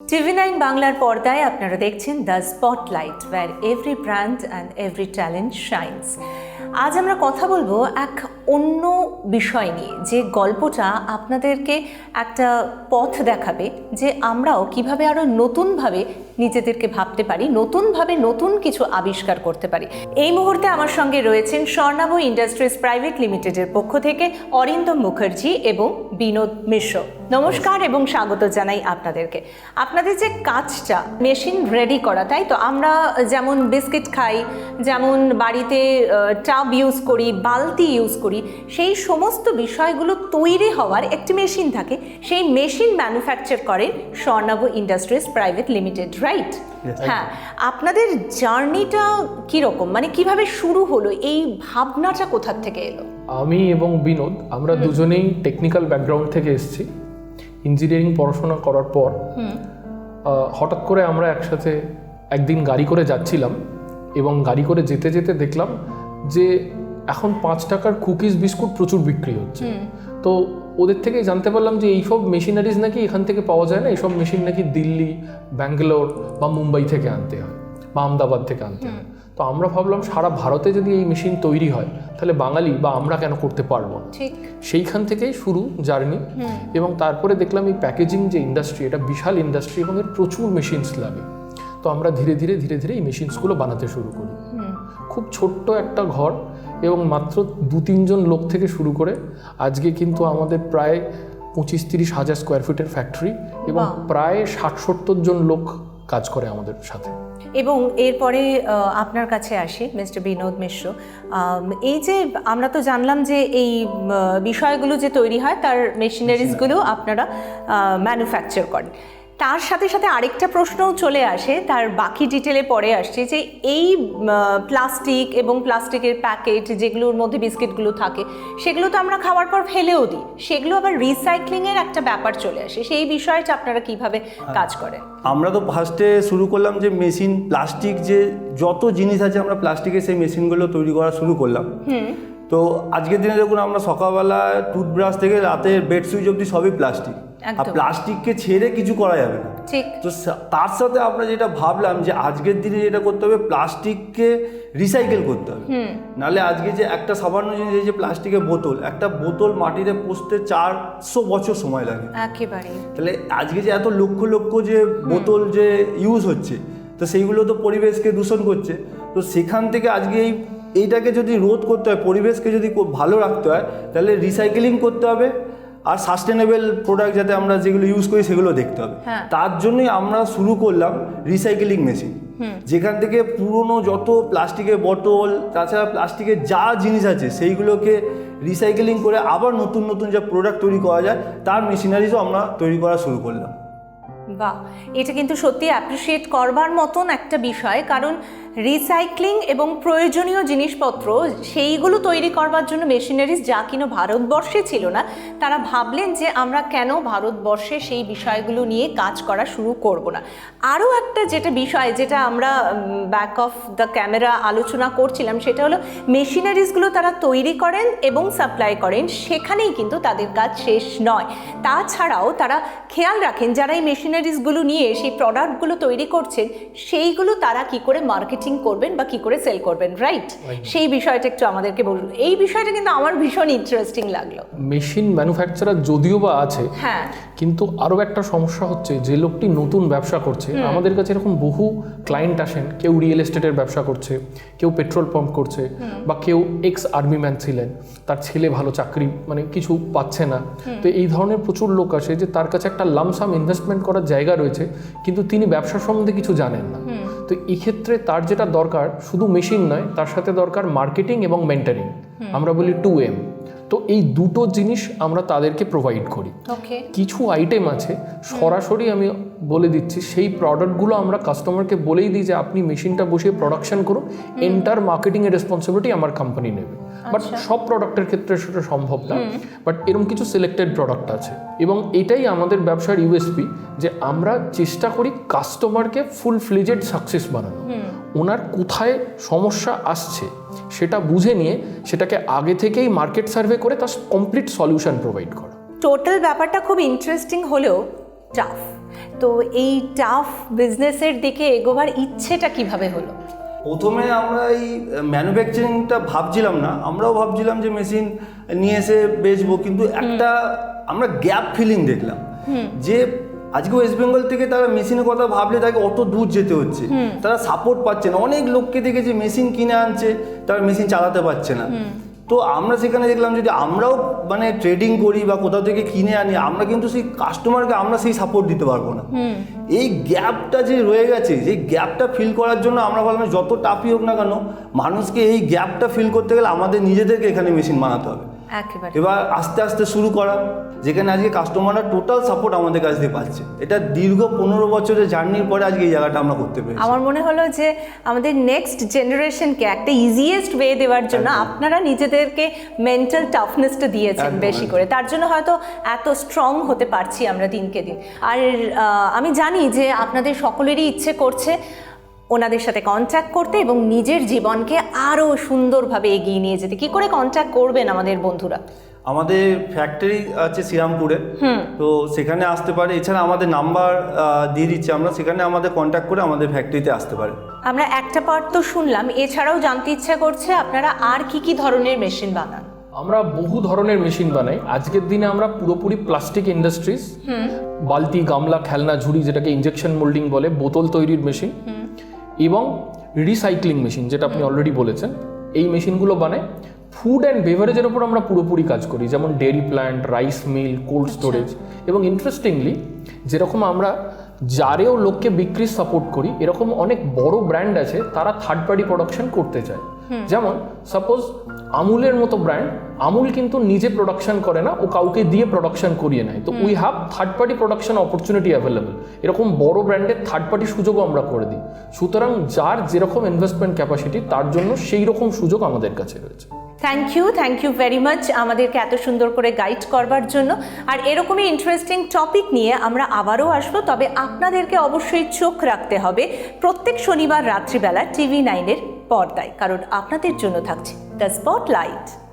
TV nine বাংলার পর্দায় আপনারা দেখছেন the spotlight where every brand and every talent shines আজ আমরা কথা বলব এক অন্য বিষয় নিয়ে, যে গল্পটা আপনাদেরকে একটা পথ দেখাবে যে আমরাও কীভাবে আরও নতুনভাবে নিজেদেরকে ভাবতে পারি, নতুনভাবে নতুন কিছু আবিষ্কার করতে পারি। এই মুহূর্তে আমার সঙ্গে রয়েছেন স্বর্ণাভ ইন্ডাস্ট্রিজ প্রাইভেট লিমিটেডের পক্ষ থেকে অরিন্দম মুখার্জি এবং বিনোদ মিশ্র। নমস্কার এবং স্বাগত জানাই আপনাদেরকে। আপনাদের যে কাজটা মেশিন রেডি করা, তাই তো? আমরা যেমন বিস্কিট খাই, যেমন বাড়িতে টাব ইউজ করি, বালতি ইউজ করি, সেই সমস্ত বিষয়গুলো তৈরি হওয়ার একটি মেশিন থাকে। সেই মেশিন ম্যানুফ্যাকচার করে Swarnabh industries private limited. Right হ্যাঁ আপনাদের জার্নিটা কীরকম? মানে কীভাবে শুরু হলো? এই ভাবনাটা কোথার থেকে এলো? আমি এবং বিনোদ আমরা দুজনেই টেকনিক্যাল ব্যাকগ্রাউন্ড থেকে এসেছি। ইঞ্জিনিয়ারিং পড়াশোনা করার পর হঠাৎ করে আমরা একসাথে একদিন গাড়ি করে যাচ্ছিলাম এবং গাড়ি করে যেতে যেতে দেখলাম যে এখন পাঁচ টাকার কুকিজ বিস্কুট প্রচুর বিক্রি হচ্ছে। তো ওদের থেকেই জানতে পারলাম যে এইসব মেশিনারিজ নাকি এখান থেকে পাওয়া যায় না। এইসব মেশিন নাকি দিল্লি ব্যাঙ্গালোর বা মুম্বাই থেকে আনতে হয় বা আহমেদাবাদ থেকে আনতে হয়। তো আমরা ভাবলাম সারা ভারতে যদি এই মেশিন তৈরি হয় তাহলে বাঙালি বা আমরা কেন করতে পারব ঠিক। সেইখান থেকেই শুরু জার্নি। এবং তারপরে দেখলাম এই প্যাকেজিং যে ইন্ডাস্ট্রি এটা বিশাল ইন্ডাস্ট্রি এবং এর প্রচুর মেশিনস লাগে। তো আমরা ধীরে ধীরে ধীরে ধীরে এই মেশিনসগুলো বানাতে শুরু করি। খুব ছোট্ট একটা ঘর এবং মাত্র দু তিনজন লোক থেকে শুরু করে আজকে কিন্তু আমাদের প্রায় পঁচিশ তিরিশ হাজার স্কোয়ার ফিটের ফ্যাক্টরি এবং প্রায় ষাট সত্তর জন লোক কাজ করে আমাদের সাথে। এবং এরপরে আপনার কাছে আসি মিস্টার বিনোদ মিশ্র। এই যে আমরা তো জানলাম যে এই বিষয়গুলো যে তৈরি হয় তার মেশিনারিজগুলো আপনারা ম্যানুফ্যাকচার করেন। তার সাথে সাথে আরেকটা প্রশ্নও চলে আসে তার বাকি ডিটেলে পরে আসছে যে এই প্লাস্টিক এবং প্লাস্টিকের প্যাকেট যেগুলোর মধ্যে বিস্কিটগুলো থাকে সেগুলো তো আমরা খাওয়ার পর ফেলেও দিই। সেগুলো আবার রিসাইক্লিংয়ের একটা ব্যাপার চলে আসে। সেই বিষয়টা আপনারা কীভাবে কাজ করেন? আমরা তো ফার্স্টে শুরু করলাম যে মেশিন প্লাস্টিক যে যত জিনিস আছে আমরা প্লাস্টিকের সেই মেশিনগুলো তৈরি করা শুরু করলাম। তো আজকের দিনে দেখুন আমরা সকালবেলা টুথব্রাশ থেকে রাতের বেড সুইচ অবধি সবই প্লাস্টিক আর প্লাস্টিককে ছেড়ে কিছু করা যাবে না। ঠিক। তো তার সাথে আমরা যেটা ভাবলাম যে আজকের দিনে যেটা করতে হবে প্লাস্টিককে রিসাইকেল করতে হবে। নাহলে আজকে যে একটা সামান্য জিনিস এই যে প্লাস্টিকের বোতল একটা বোতল মাটিতে পুষতে চারশো বছর সময় লাগে। একেবারে তাহলে আজকে যে এত লক্ষ লক্ষ যে বোতল যে ইউজ হচ্ছে তো সেইগুলো তো পরিবেশকে দূষণ করছে। তো সেখান থেকে আজকে এই এইটাকে যদি রোধ করতে হয় পরিবেশকে যদি খুব ভালো রাখতে হয় তাহলে রিসাইকেলিং করতে হবে আর সাস্টেনেবল প্রোডাক্ট যাতে আমরা যেগুলো ইউজ করি সেগুলো দেখতে হবে। হ্যাঁ। তার জন্যই আমরা শুরু করলাম রিসাইকেলিং মেশিন যেখান থেকে পুরনো যত প্লাস্টিকের বোতল তাছাড়া প্লাস্টিকের যা জিনিস আছে সেইগুলোকে রিসাইকেলিং করে আবার নতুন নতুন যা প্রোডাক্ট তৈরি করা যায় তার মেশিনারিজও আমরা তৈরি করা শুরু করলাম। বাহ, এটা কিন্তু সত্যি অ্যাপ্রিসিয়েট করবার মতন একটা বিষয়, কারণ রিসাইক্লিং এবং প্রয়োজনীয় জিনিসপত্র, সেইগুলো তৈরি করবার জন্য মেশিনারিজ যা কিনো ভারতবর্ষে ছিল না, তারা ভাবলেন যে আমরা কেন ভারতবর্ষে সেই বিষয়গুলো নিয়ে কাজ করা শুরু করব না। আরও একটা যেটা বিষয় যেটা আমরা ব্যাক অফ দ্য ক্যামেরা আলোচনা করছিলাম, সেটা হলো মেশিনারিজগুলো তারা তৈরি করেন এবং সাপ্লাই করেন, সেখানেই কিন্তু তাদের কাজ শেষ নয়। তাছাড়াও তারা খেয়াল রাখেন, যারা এই মেশিনারিজগুলো নিয়ে সেই প্রোডাক্টগুলো তৈরি করছেন সেইগুলো তারা কি করে মার্কেটিং করবেন বা কি করে সেল করবেন রাইট সেই বিষয়টা একটু আমাদেরকে বলুন। এই বিষয়টা কিন্তু আমার ভীষণ ইন্টারেস্টিং লাগল। মেশিন ম্যানুফ্যাকচারার যদিও বা আছে হ্যাঁ। কিন্তু আরও একটা সমস্যা হচ্ছে যে লোকটি নতুন ব্যবসা করছে আমাদের কাছে এরকম বহু ক্লায়েন্ট আসেন কেউ রিয়েল এস্টেটের ব্যবসা করছে কেউ পেট্রোল পাম্প করছে বা কেউ এক্স আর্মি ম্যান ছিলেন তার ছেলে ভালো চাকরি মানে কিছু পাচ্ছে না। তো এই ধরনের প্রচুর লোক আসে যে তার কাছে একটা লামসাম ইনভেস্টমেন্ট করার জায়গা রয়েছে কিন্তু তিনি ব্যবসা সম্বন্ধে কিছু জানেন না। তো এক্ষেত্রে ক্ষেত্রে তার যেটা দরকার শুধু মেশিন নয় তার সাথে দরকার মার্কেটিং এবং মেন্টারিং আমরা বলি টু এম তো এই দুটো জিনিস আমরা তাদেরকে প্রোভাইড করি। কিছু আইটেম আছে সরাসরি আমি বলে দিচ্ছি সেই প্রোডাক্টগুলো আমরা কাস্টমারকে বলেই দিই যে আপনি মেশিনটা বসিয়ে প্রোডাকশন করুন। এন্টার মার্কেটিংয়ের রেসপন্সিবিলিটি আমার কোম্পানি নেবে। বাট সব প্রোডাক্টের ক্ষেত্রে সেটা সম্ভব না। বাট এরকম কিছু সিলেক্টেড প্রোডাক্ট আছে। এবং এটাই আমাদের ব্যবসার ইউএসপি যে আমরা চেষ্টা করি কাস্টমারকে ফুল ফ্লেজেড সাকসেস বানানো ওনার কোথায় সমস্যা আসছে সেটা বুঝে নিয়ে সেটাকে আগে থেকেই মার্কেট সার্ভে করে তার কমপ্লিট সলিউশন প্রোভাইড করা। টোটাল ব্যাপারটা খুব ইন্টারেস্টিং হলেও টাফ তো এই টাফ বিজনেসের দিকে এগোবার ইচ্ছেটা কীভাবে হলো? প্রথমে আমরা এই ম্যানুফ্যাকচারিংটা ভাবছিলাম না আমরাও ভাবছিলাম যে মেশিন নিয়ে এসে বেচবো কিন্তু একটা আমরা গ্যাপ ফিলিং দেখলাম। যে আজকে ওয়েস্ট বেঙ্গল থেকে তারা মেশিনের কথা ভাবলে তাকে অত দূর যেতে হচ্ছে। তারা সাপোর্ট পাচ্ছে না। অনেক লোককে দেখেছে মেশিন কিনে আনছে তারা মেশিন চালাতে পারছে না। তো আমরা সেখানে দেখলাম যদি আমরাও মানে ট্রেডিং করি বা কোথাও থেকে কিনে আনি আমরা কিন্তু সেই কাস্টমারকে আমরা সেই সাপোর্ট দিতে পারব না। এই গ্যাপটা যে রয়ে গেছে যে গ্যাপটা ফিল করার জন্য আমরা বললাম যত টাফই হোক না কেন মানুষকে এই গ্যাপটা ফিল করতে গেলে আমাদের নিজেদেরকে এখানে মেশিন বানাতে হবে। এবার আস্তে আস্তে শুরু করা যেখানে আজকে কাস্টমাররা টোটাল সাপোর্ট আমাদের কাছ দিয়ে পাচ্ছে। এটা দীর্ঘ পনেরো বছরের জার্নির পরে আজকে এই জায়গাটা আমরা করতে পেরেছি। আমার মনে হলো যে আমাদের নেক্সট জেনারেশনকে একটা ইজিয়েস্ট ওয়ে দেওয়ার জন্য আপনারা নিজেদেরকে মেন্টাল টাফনেসটা দিয়েছেন বেশি করে। তার জন্য হয়তো এত স্ট্রং হতে পারছি আমরা দিনকে দিন। আর আমি জানি যে আপনাদের সকলেরই ইচ্ছে করছে ওনাদের সাথে কন্ট্যাক্ট করতে এবং নিজের জীবনকে আরও সুন্দরভাবে এগিয়ে নিয়ে যেতে। কি করে কন্ট্যাক্ট করবেন আমাদের বন্ধুরা? আমাদের ফ্যাক্টরি আছে শ্রীরামপুরে। তো সেখানে আসতে পারে। এছাড়া আমাদের নাম্বার দিয়ে দিচ্ছি। আমরা সেখানে আমাদের কন্ট্যাক্ট করে আমাদের ফ্যাক্টরিতে আসতে পারে। আমরা একটা পার্ট তো শুনলাম। এছাড়াও জানতে ইচ্ছা করছে আপনারা আর কি কি ধরনের মেশিন বানান? আমরা বহু ধরনের মেশিন বানাই। আজকের দিনে আমরা পুরোপুরি প্লাস্টিক ইন্ডাস্ট্রিজ বালতি গামলা খেলনা ঝুড়ি যেটাকে ইঞ্জেকশন মোল্ডিং বলে বোতল তৈরির মেশিন এবং রিসাইক্লিং মেশিন যেটা আপনি অলরেডি বলেছেন এই মেশিনগুলো বানায়। ফুড অ্যান্ড বেভারেজের ওপর আমরা পুরোপুরি কাজ করি যেমন dairy plant rice mill cold storage এবং ইন্টারেস্টিংলি যেরকম আমরা যারেও লোককে বিক্রির সাপোর্ট করি এরকম অনেক বড় ব্র্যান্ড আছে তারা থার্ড পার্টি প্রোডাকশন করতে চায়। যেমন সাপোজ আমুলের মতো ব্র্যান্ড আমুল কিন্তু নিজে প্রোডাকশন করে না ও কাউকে দিয়ে প্রোডাকশন করিয়ে নেয়। তো we have third party production opportunity available এরকম বড় ব্র্যান্ডের থার্ড পার্টি সুযোগও আমরা করে দিই। সুতরাং যার যেরকম ইনভেস্টমেন্ট ক্যাপাসিটি তার জন্য সেই রকম সুযোগ আমাদের কাছে রয়েছে। Thank you thank you very much আমাদেরকে এত সুন্দর করে গাইড করবার জন্য। আর এরকমই ইন্টারেস্টিং টপিক নিয়ে আমরা আবারও আসব তবে আপনাদেরকে অবশ্যই চোখ রাখতে হবে। প্রত্যেক শনিবার রাত্রিবেলা টিভি নাইনের পর্দায় কারণ আপনাদের জন্য থাকছে দ্য স্পটলাইট।